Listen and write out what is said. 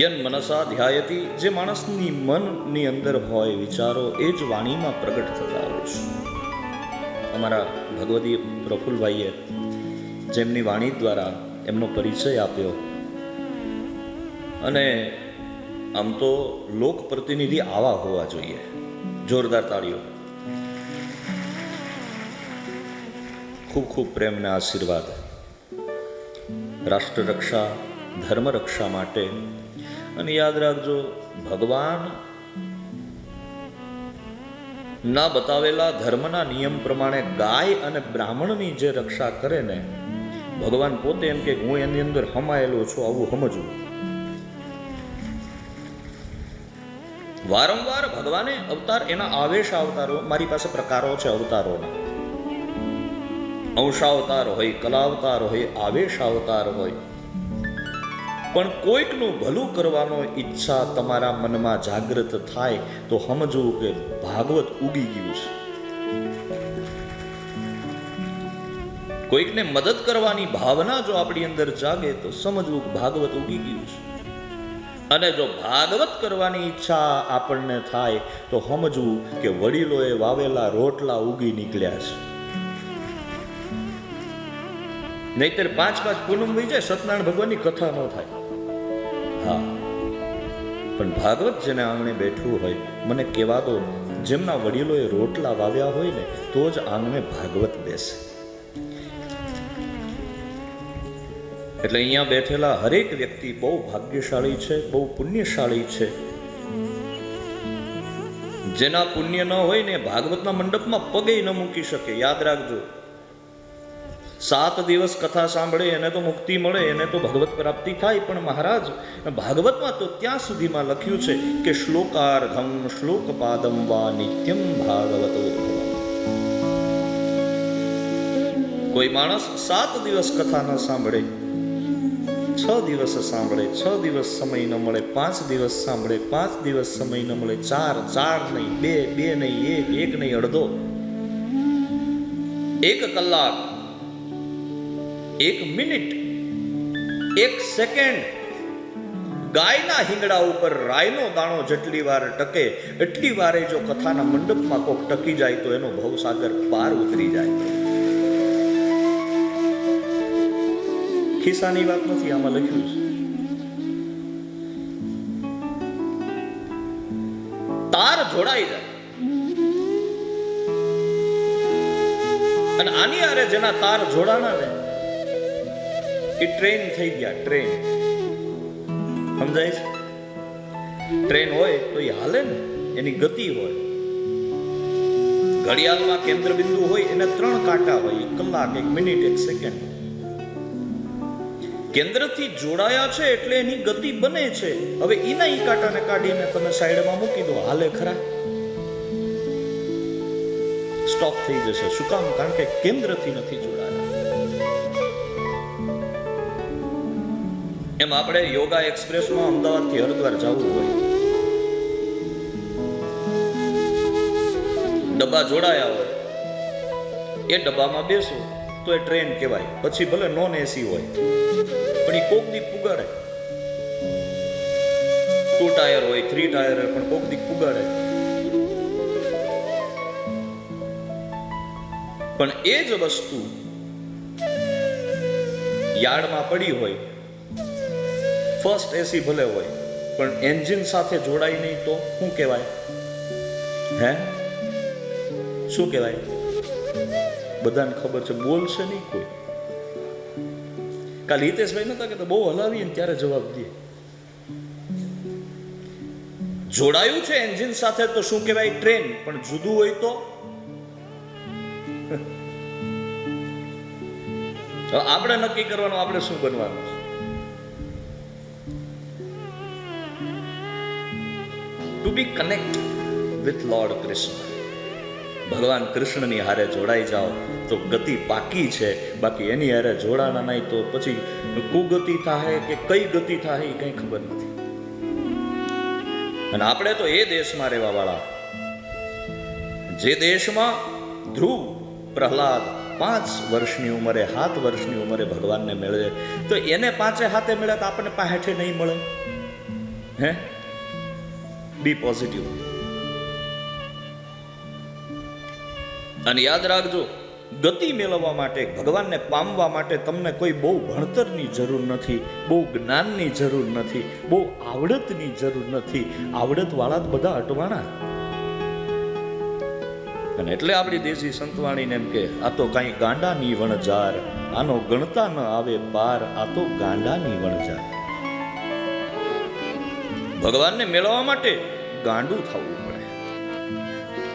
યન મનસા ધ્યાયતી. જે માણસની મનની અંદર હોય, વિચારો, એ જ વાણીમાં પ્રગટ થતા હોય છે. અમારા ભગવદી પ્રફુલભાઈએ જેમની વાણી દ્વારા એમનો પરિચય આપ્યો. અને આમ તો લોક પ્રતિનિધિ આવા હોવા જોઈએ. જોરદાર તાળીઓ. ખૂબ ખૂબ પ્રેમના આશીર્વાદ. રાષ્ટ્ર રક્ષા ધર્મ રક્ષા માટે અને યાદ રાખજો, ભગવાન ના બતાવેલા ધર્મના નિયમ પ્રમાણે ગાય અને બ્રાહ્મણની જે રક્ષા કરે ને, ભગવાન પોતે એમ કે હું એની અંદર હમાયેલો છું, આવું સમજવું. વારંવાર ભગવાને અવતાર, એના આવેશ અવતારો, મારી પાસે પ્રકારો છે અવતારોના. અંશાવતાર હોય, કલાવતાર હોય, આવેશ અવતાર હોય. પણ કોઈકનું ભલું કરવાનો ઈચ્છા તમારા મનમાં જાગૃત થાય તો સમજવું કે ભાગવત ઉગી ગયું છે. કોઈકને મદદ કરવાની ભાવના જો આપણી અંદર જાગે તો સમજવું કે ભાગવત ઉગી ગયું છે. અને જો ભાગવત કરવાની ઈચ્છા આપણને થાય તો સમજવું કે વડીલોએ વાવેલા રોટલા ઉગી નીકળ્યા છે. નહીતર પાંચ પાંચ પૂનમ વહી સત્યનારાયણ ભગવાનની કથા ન થાય. હા. પણ ભાગવત જેને આંગણે બેઠું હોય, મને કહેવા દો, જેમના વડીલોએ રોટલા વાવ્યા હોય ને, તો જ આંગણે ભાગવત બેસે. એટલે અહીંયા બેઠેલા હરેક વ્યક્તિ બહુ ભાગ્યશાળી છે, બહુ પુણ્યશાળી છે. જેના પુણ્ય ન હોય ને, ભાગવતના મંડપમાં પગે ન મૂકી શકે. યાદ રાખજો. સાત દિવસ કથા સાંભળે, એને તો મુક્તિ મળે, એને તો ભગવત પ્રાપ્તિ થાય. પણ મહારાજ, ભાગવતમાં તો ત્યાં સુધીમાં લખ્યું છે કે શ્લોકાર્ધમ શ્લોક પાદમ વા નિત્યમ ભાગવતો કોઈ માણસ સાત દિવસ કથા ન સાંભળે, છ દિવસ સાંભળે, છ દિવસ સમય ન મળે, પાંચ દિવસ સાંભળે, પાંચ દિવસ સમય ન મળે, ચાર ચાર નહીં, બે બે નહીં, એક એક નહીં, અડધો. એક કલાક એક મિનિટ, એક સેકન્ડ. ગાયના હિંગડા ઉપર રાયનો દાણો જેટલી વાર ટકે, એટલી વારે જો કથાના મંડપમાં કોક ટકી જાય તો એનો ભવસાગર પાર ઉતરી જાય. ખિસ્સાની વાત નથી, આમાં લખ્યું છે. તાર જોડાઈ જાય અને આની આરે જેના તાર જોડાણા ને એ ટ્રેન થઈ ગયા, ટ્રેન. સમજાય છે? ટ્રેન હોય તો એ હાલે ને, એની ગતિ હોય. ઘડિયાળમાં કેન્દ્ર બિંદુ હોય, એને ત્રણ કાંટા હોય, એક કલાક, એક મિનિટ, એક સેકન્ડ. કેન્દ્રથી જોડાયા છે એટલે એની ગતિ બને છે. હવે એના ઈ કાંટાને કાઢીને તમે સાઈડમાં મૂકી દો, હાલે ખરા. સ્ટોપ થઈ જશે. શું કામ? કારણ કે કેન્દ્રથી નથી જોડાયા એમ આપણે યોગા એક્સપ્રેસમાં અમદાવાદથી હરિદ્વાર જવું હોય. ડબ્બા જોડાયા હોય. એ ડબ્બામાં બેસો તો એ ટ્રેન કહેવાય. પછી ભલે નોન એસી હોય. પણ એ કોક દી પુગાડે. ટુ ટાયર હોય થ્રી ટાયર હોય, પણ કોક દી પુગાડે. પણ એ જ વસ્તુ યાર્ડમાં પડી હોય ફર્સ્ટ એસી ભલે હોય, પણ એન્જિન સાથે જોડાય નહીં તો શું કહેવાય? હે? શું કહેવાય? બધાને ખબર છે બોલશે નહીં કોઈ. કાલ હિતેશભાઈ નતા કે બહુ હલાવીને ત્યારે જવાબ દે. જોડાયું છે એન્જિન સાથે તો શું કહેવાય? ટ્રેન પણ જુદું હોય તો? આપણે નક્કી કરવાનું, આપણે શું બનવાનું? છે to be connect with lord Krishna ભગવાન કૃષ્ણની હારે જોડાઈ જાઓ તો ગતિ પાકી છે, બાકી એની હારે જોડાના નહીં તો પછી કુગતિ થાય કે કઈ ગતિ થાય એ કંઈ ખબર નથી. અને આપણે તો એ દેશમાં રહેવા વાળા. જે દેશમાં ધ્રુવ પ્રહલાદ પાંચ વર્ષની ઉંમરે, સાત વર્ષની ઉંમરે ભગવાનને મેળવે, તો એને પાંચે હાથે મળે તો આપણને પાહેઠે નહીં મળે? હે? બી પોઝિટિવ અને યાદ રાખજો, ગતિ મેળવવા માટે, ભગવાનને પામવા માટે તમને કોઈ બહુ ભણતરની જરૂર નથી, બહુ જ્ઞાનની જરૂર નથી, બહુ આવડતની જરૂર નથી. આવડતવાળા જ બધા અટવાણા. અને એટલે આપણી દેશી સંતવાણીને એમ કે, આ તો કાંઈ ગાંડાની વણજાર આનો ગણતા ન આવે પાર, આ તો ગાંડાની વણજાર ભગવાનને મેળવવા માટે ગાંડું થવું